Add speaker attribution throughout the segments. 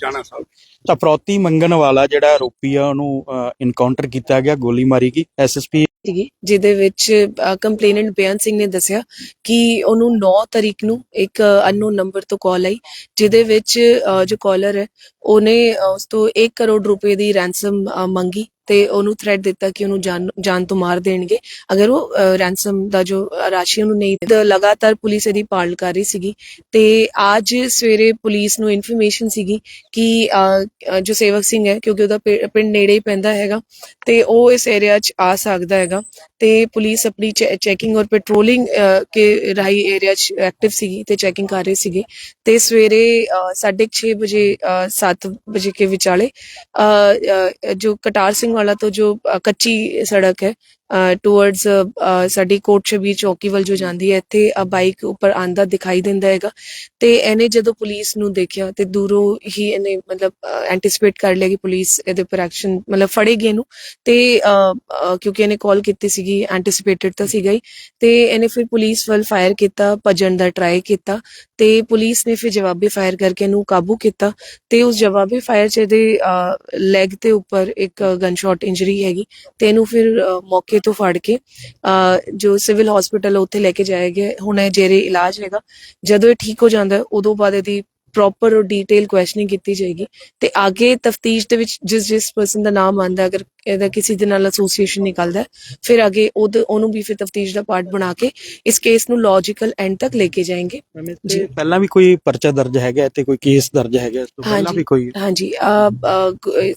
Speaker 1: ਜਾਣਾ ਸਾਹਿਬ
Speaker 2: ਤਾਂ ਫਰੌਤੀ ਮੰਗਣ ਵਾਲਾ ਜਿਹੜਾ ਆਰੋਪੀ ਆ, ਉਹਨੂੰ ਇਨਕਾਊਂਟਰ ਕੀਤਾ ਗਿਆ ਗੋਲੀ ਮਾਰੀ ਗਈ ਐਸਐਸਪੀ
Speaker 3: ਸੀਗੀ ਜਿਹਦੇ ਵਿੱਚ ਕੰਪਲੇਨੈਂਟ ਬਿਆਨ ਸਿੰਘ ਨੇ ਦੱਸਿਆ ਕਿ ਉਹਨੂੰ 9 ਤਰੀਕ ਨੂੰ ਇੱਕ ਅਨਨੋਨ ਨੰਬਰ ਤੋਂ ਕਾਲ ਆਈ ਜਿਹਦੇ ਵਿੱਚ ਅ, ਜੋ ਕਾਲਰ ਹੈ ਉਹਨੇ ਅ, ਉਸ ਤੋਂ 1 ਕਰੋੜ ਰੁਪਏ ਦੀ ਰੈਂਸਮ ਮੰਗੀ ਤੇ ਉਹਨੂੰ ਥ੍ਰੈਟ ਦਿੱਤਾ ਕਿ ਉਹਨੂੰ ਜਾਨ ਜਾਨ ਤੋਂ ਮਾਰ ਦੇਣਗੇ। ਅਗਰ ਉਹ ਰੈਂਸਮ ਦਾ ਜੋ ਰਾਸ਼ੀ ਉਹਨੂੰ ਨਹੀਂ ਦੇ ਲਗਾਤਾਰ ਪੁਲਿਸ ਇਹਦੀ ਪਾਲ ਕਰ ਰਹੀ ਸੀਗੀ ਤੇ ਅੱਜ ਸਵੇਰੇ ਪੁਲਿਸ ਨੂੰ ਇਨਫੋਰਮੇਸ਼ਨ ਸੀਗੀ ਕਿ ਅ, ਅ, ਜੋ ਸੇਵਕ ਸਿੰਘ ਹੈ ਕਿਉਂਕਿ ਉਹਦਾ ਪਿ- ਪਿੰਡ ਨੇੜੇ ਹੀ ਪੈਂਦਾ ਹੈਗਾ ਤੇ ਉਹ ਇਸ ਏਰੀਆ 'ਚ ਆ ਸਕਦਾ ਹੈਗਾ। ਤੇ ਪੁਲਿਸ ਆਪਣੀ ਚੈਕਿੰਗ ਔਰ ਪੈਟਰੋਲਿੰਗ ਕੇ ਰਾਈ ਏਰੀਆ 'ਚ ਐਕਟਿਵ ਸੀਗੀ ਤੇ ਚੈਕਿੰਗ ਕਰ ਰਹੀ ਸੀਗੇ। ਤੇ ਸਵੇਰੇ 6:30 ਵਜੇ 7 ਵਜੇ ਕੇ ਵਿਚਾਲੇ ਅ, ਜੋ ਕਟਾਰ ਸਿੰਘ ਵਾਲਾ ਤੋਂ ਜੋ ਕੱਚੀ ਸੜਕ ਹੈ ਟੁਵਰਡਸ ਸਾਡੀ ਕੋਟ ਛਬੀ ਚੌਕੀ ਵੱਲ ਜੋ ਜਾਂਦੀ ਹੈ, ਇੱਥੇ ਬਾਈਕ ਉੱਪਰ ਆਂਦਾ ਦਿਖਾਈ ਦਿੰਦਾ ਹੈਗਾ। ਤੇ ਇਹਨੇ ਜਦੋਂ ਪੁਲਿਸ ਨੂੰ ਦੇਖਿਆ ਤੇ ਦੂਰੋਂ ਹੀ ਇਹਨੇ ਮਤਲਬ ਐਂਟੀਸਪੇਟ ਕਰ ਲਿਆ ਕਿ ਪੁਲਿਸ ਇਹਦੇ ਉੱਪਰ ਐਕਸ਼ਨ ਮਤਲਬ ਫੜੇਗੀ ਇਹਨੂੰ। ਤੇ ਕਿਉਂਕਿ ਇਹਨੇ ਕਾਲ ਕੀਤੀ ਸੀਗੀ ਐਂਟੀਸਪੇਟਡ ਤਾਂ ਸੀਗਾ ਹੀ। ਤੇ ਇਹਨੇ ਫਿਰ ਪੁਲਿਸ ਵੱਲ ਫਾਇਰ ਕੀਤਾ ਭੱਜਣ ਦਾ ਟਰਾਈ ਕੀਤਾ। ਤੇ ਪੁਲਿਸ ਨੇ ਫਿਰ ਜਵਾਬੀ ਫਾਇਰ ਕਰਕੇ ਇਹਨੂੰ ਕਾਬੂ ਕੀਤਾ। ਤੇ ਉਸ ਜਵਾਬੀ ਫਾਇਰ ਚ ਇਹਦੇ ਲੈਗ ਤੇ ਉੱਪਰ ਇੱਕ ਗਨ ਸ਼ਾਟ ਇੰਜਰੀ ਹੈਗੀ। ਤੇ ਇਹਨੂੰ ਫਿਰ ਮੌਕੇ ਮੌਕੇ ਤੋਂ ਫੜ ਕੇ ਅ, ਜੋ ਸਿਵਲ ਹਸਪੀਟਲ ਉੱਥੇ ਲੈ ਕੇ ਜਾਇਆ ਗਿਆ। ਹੁਣ ਇਹ ਜੇਰੇ ਇਲਾਜ ਹੈਗਾ। ਜਦੋਂ ਇਹ ਠੀਕ ਹੋ ਜਾਂਦਾ ਉਦੋਂ ਬਾਅਦ ਇਹਦੀ ਪ੍ਰੋਪਰ ਔਰ ਡੀਟੇਲ ਕੁਐਸਚਨਿੰਗ ਕੀਤੀ ਜਾਏਗੀ ਤੇ ਅੱਗੇ ਤਫਤੀਸ਼ ਦੇ ਵਿੱਚ ਜਿਸ ਜਿਸ ਪਰਸਨ ਦਾ ਨਾਮ ਆਂਦਾ ਅਗਰ ਇਹਦਾ ਕਿਸੇ ਦੇ ਨਾਲ ਐਸੋਸੀਏਸ਼ਨ ਨਿਕਲਦਾ ਫਿਰ ਅੱਗੇ ਉਹਨੂੰ ਵੀ ਫਿਰ ਤਫਤੀਸ਼ ਦਾ ਪਾਰਟ ਬਣਾ ਕੇ ਇਸ ਕੇਸ ਨੂੰ ਲੌਜੀਕਲ ਐਂਡ ਤੱਕ ਲੈ ਕੇ ਜਾਏंगे ਜੀ।
Speaker 2: ਪਹਿਲਾਂ ਵੀ ਕੋਈ ਪਰਚਾ ਦਰਜ ਹੈਗਾ ਤੇ ਕੋਈ ਕੇਸ ਦਰਜ ਹੈਗਾ ਇਸ ਤੋਂ ਪਹਿਲਾਂ। ਵੀ ਕੋਈ
Speaker 3: ਹਾਂਜੀ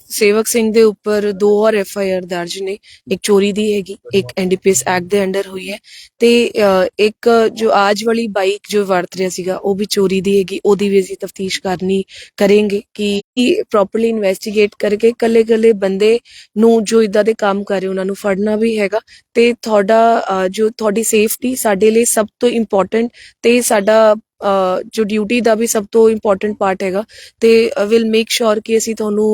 Speaker 3: ਸੇਵਕ ਸਿੰਘ ਦੇ ਉੱਪਰ ਦੋ ਹੋਰ ਐਫ ਆਈ ਆਰ ਦਰਜ ਨੇ ਇੱਕ ਚੋਰੀ ਦੀ ਹੈਗੀ ਇੱਕ ਐਨਡੀਪੀਐਸ ਐਕਟ ਦੇ ਅੰਡਰ ਹੋਈ ਹੈ ਤੇ ਇੱਕ ਜੋ ਆਜ ਵਾਲੀ ਬਾਈਕ ਜੋ ਵਰਤ ਰਿਹਾ ਸੀਗਾ ਉਹ ਵੀ ਚੋਰੀ ਦੀ ਹੈਗੀ ਉਹਦੀ ਵੀ ਅਸੀਂ ਤਫਤੀਸ਼ ਕਰਨੀ ਕਰਾਂਗੇ ਕਿ ਪ੍ਰੋਪਰਲੀ ਇਨਵੈਸਟੀਗੇਟ ਕਰਕੇ ਕੱਲੇ ਕੱਲੇ ਬੰਦੇ ਨੂੰ ਜੋ ਇਦਾਂ ਦੇ ਕੰਮ ਕਰ ਰਹੇ ਉਹਨਾਂ ਨੂੰ ਫੜਨਾ ਵੀ ਹੈਗਾ ਤੇ ਤੁਹਾਡਾ ਜੋ ਤੁਹਾਡੀ ਸੇਫਟੀ ਸਾਡੇ ਲਈ ਸਭ ਤੋਂ ਇੰਪੋਰਟੈਂਟ ਤੇ ਸਾਡਾ ਜੋ ਡਿਊਟੀ ਦਾ ਵੀ ਸਭ ਤੋਂ ਇੰਪੋਰਟੈਂਟ ਪਾਰਟ ਹੈਗਾ ਤੇ ਵਿਲ ਮੇਕ ਸ਼ੋਰ ਕਿ ਅਸੀਂ ਤੁਹਾਨੂੰ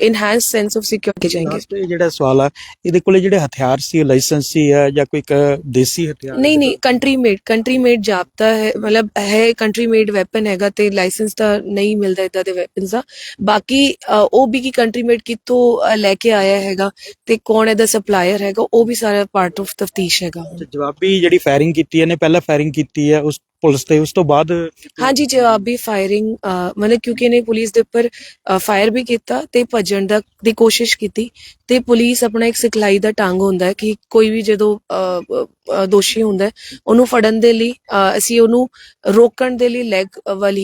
Speaker 3: ਇਨਹੈਂਸ ਸੈਂਸ ਆਫ ਸਿਕਿਉਰਿਟੀ ਜਾਏਂਗੇ
Speaker 2: ਜਿਹੜਾ ਸਵਾਲ ਆ ਇਹਦੇ ਕੋਲੇ ਜਿਹੜੇ ਹਥਿਆਰ ਸੀ ਲਾਇਸੈਂਸ ਸੀ ਹੈ ਜਾਂ ਕੋਈ ਇੱਕ ਦੇਸੀ ਹਥਿਆਰ
Speaker 3: ਨਹੀਂ ਨਹੀਂ ਕੰਟਰੀ ਮੇਡ ਕੰਟਰੀ ਮੇਡ ਜਾਪਤਾ ਹੈ ਮਤਲਬ ਹੈ ਕੰਟਰੀ ਮੇਡ ਵੈਪਨ ਹੈਗਾ ਤੇ ਲਾਇਸੈਂਸ ਤਾਂ ਨਹੀਂ ਮਿਲਦਾ ਇਦਾਂ ਦੇ ਵੈਪਨਸ ਦਾ। ਬਾਕੀ ਉਹ ਵੀ ਕੀ ਕੰਟਰੀ ਮੇਡ ਕਿੱਥੋਂ ਲੈ ਕੇ ਆਇਆ ਹੈਗਾ ਤੇ ਕੌਣ ਇਹਦਾ ਸਪਲਾਇਰ ਹੈਗਾ ਉਹ ਵੀ ਸਾਰਾ ਪਾਰਟ ਆਫ ਤਫਤੀਸ਼ ਹੈਗਾ।
Speaker 2: ਜਵਾਬੀ ਜਿਹੜੀ ਫਾਇਰਿੰਗ ਕੀਤੀ ਇਹਨੇ ਪਹਿਲਾਂ ਫਾਇਰਿੰਗ ਕੀਤੀ ਹੈ ਉਸ ਪੁਲਿਸ ਤੇ ਉਸ ਤੋਂ ਬਾਅਦ
Speaker 3: ਹਾਂਜੀ ਜਵਾਬੀ ਫਾਇਰਿੰਗ ਮਤਲਬ ਕਿਉਂਕਿ ਇਹਨੇ ਪੁਲਿਸ ਦੇ ਉੱਪਰ ਫਾਇਰ ਵੀ ਕੀਤਾ ਤੇ ਭੱਜਣ ਦਾ ਦੀ ਕੋਸ਼ਿਸ਼ ਕੀਤੀ ਤੇ ਪੁਲਿਸ ਆਪਣਾ ਇੱਕ ਸਿਖਲਾਈ ਦਾ ਟੰਗ ਹੁੰਦਾ ਹੈ ਕਿ ਕੋਈ ਵੀ ਜਦੋਂ ਦੋਸ਼ੀ ਹੁੰਦਾ ਉਹਨੂੰ ਫੜਨ ਦੇ ਲਈ ਅਸੀਂ ਉਹਨੂੰ ਰੋਕਣ ਦੇ ਲਈ ਲੈਗ ਵੱਲ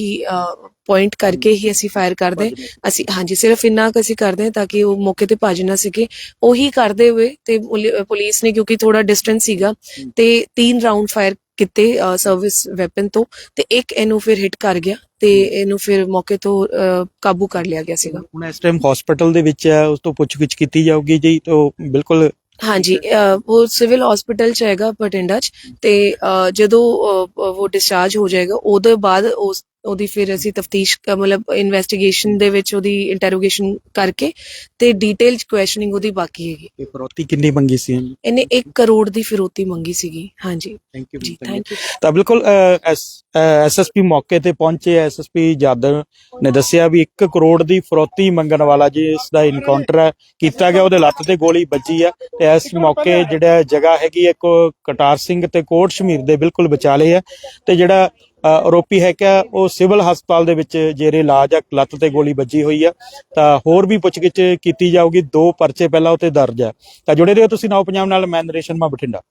Speaker 3: ਪੁਆਇੰਟ ਕਰਕੇ ਹੀ ਅਸੀਂ ਫਾਇਰ ਕਰਦੇ ਅਸੀਂ ਹਾਂਜੀ ਸਿਰਫ ਇੰਨਾ ਕੁ ਅਸੀਂ ਕਰਦੇ ਤਾਂ ਕਿ ਉਹ ਮੌਕੇ ਤੇ ਭੱਜ ਨਾ ਸਕੇ। ਉਹੀ ਕਰਦੇ ਹੋਏ ਤੇ ਪੁਲਿ- ਪੁਲਿਸ ਨੇ ਕਿਉਂਕਿ ਥੋੜਾ ਡਿਸਟੈਂਸ ਸੀਗਾ ਤੇ ਤਿੰਨ ਰਾਉਂਡ ਫਾਇਰ ਕੀਤੇ ਸਰਵਿਸ ਵੈਪਨ ਤੋਂ ਤੇ ਇੱਕ ਇਹਨੂੰ ਫਿਰ ਹਿੱਟ ਕਰ ਗਿਆ ਤੇ ਇਹਨੂੰ ਫਿਰ ਮੌਕੇ ਤੋਂ ਅ, ਕਾਬੂ ਕਰ ਲਿਆ ਗਿਆ ਸੀਗਾ।
Speaker 2: ਹੁਣ ਇਸ ਟਾਈਮ ਹਸਪੀਟਲ ਦੇ ਵਿੱਚ ਹੈ ਉਸ ਤੋਂ ਪੁੱਛਗਿੱਛ ਕੀਤੀ ਜਾਊਗੀ ਜੀ ਤੋਂ ਬਿਲਕੁਲ
Speaker 3: ਹਾਂਜੀ ਅ, ਉਹ ਸਿਵਲ ਹਸਪੀਟਲ ਚ ਹੈਗਾ ਬਟਿੰਡਾ ਚ ਤੇ ਅ, ਜਦੋਂ ਅ, ਉਹ ਡਿਸਚਾਰਜ ਹੋ ਜਾਏਗਾ ਉਹਦੇ ਬਾਅਦ ਉਸ ਉਹਦੀ ਫਿਰ ਅਸੀਂ ਤਫਤੀਸ਼ ਮਤਲਬ ਇਨਵੈਸਟੀਗੇਸ਼ਨ ਦੇ ਵਿੱਚ ਉਹਦੀ ਇੰਟਰੋਗੇਸ਼ਨ ਕਰਕੇ ਤੇ ਡਿਟੇਲ ਕੁਐਸਚਨਿੰਗ ਉਹਦੀ ਬਾਕੀ ਹੈਗੀ।
Speaker 2: ਇਹ ਫਰੌਤੀ ਕਿੰਨੀ ਮੰਗੀ ਸੀ
Speaker 3: ਇਹਨੇ? 1 ਕਰੋੜ ਦੀ ਫਿਰੌਤੀ ਮੰਗੀ ਸੀਗੀ ਹਾਂਜੀ।
Speaker 2: ਥੈਂਕ ਯੂ
Speaker 3: ਜੀ ਥੈਂਕ ਯੂ
Speaker 2: ਤਾਂ ਬਿਲਕੁਲ ਐਸਐਸਪੀ ਮੌਕੇ ਤੇ ਪਹੁੰਚੇ ਐਸਐਸਪੀ ਜਾਦਰ ਨੇ ਦੱਸਿਆ ਵੀ 1 ਕਰੋੜ ਦੀ ਫਰੌਤੀ ਮੰਗਣ ਵਾਲਾ ਜੀ ਇਸ ਦਾ ਇਨਕਾਊਂਟਰ ਹੈ ਕੀਤਾ ਗਿਆ ਉਹਦੇ ਲੱਤ ਤੇ ਗੋਲੀ ਵੱਜੀ ਆ ਤੇ ਇਸ ਮੌਕੇ ਜਿਹੜਾ ਜਗ੍ਹਾ ਹੈਗੀ ਇੱਕ ਕਟਾਰ ਸਿੰਘ ਤੇ ਕੋਟ ਸ਼ਮੀਰ ਦੇ ਬਿਲਕੁਲ ਵਿਚਾਲੇ ਹੈ ਤੇ ਜਿਹੜਾ ਆਰੋਪੀ ਹੈ ਕਿ ਉਹ ਸਿਵਲ ਹਸਪਤਾਲ ਦੇ ਵਿੱਚ ਜੇਰੇ ਇਲਾਜ ਆ, ਲੱਤ ਤੇ ਗੋਲੀ ਵੱਜੀ ਹੋਈ ਆ। ਤਾਂ ਹੋਰ ਵੀ ਪੁੱਛਗਿੱਛ ਕੀਤੀ ਜਾਊਗੀ, ਦੋ ਪਰਚੇ ਪਹਿਲਾਂ ਉਤੇ ਦਰਜ ਹੈ ਤਾਂ ਜੁੜੇ ਰਹੋ ਤੁਸੀਂ ਨਾਓ ਪੰਜਾਬ ਨਾਲ, ਮੈਂ ਨਰੇਸ਼ ਸ਼ਰਮਾ ਬਠਿੰਡਾ।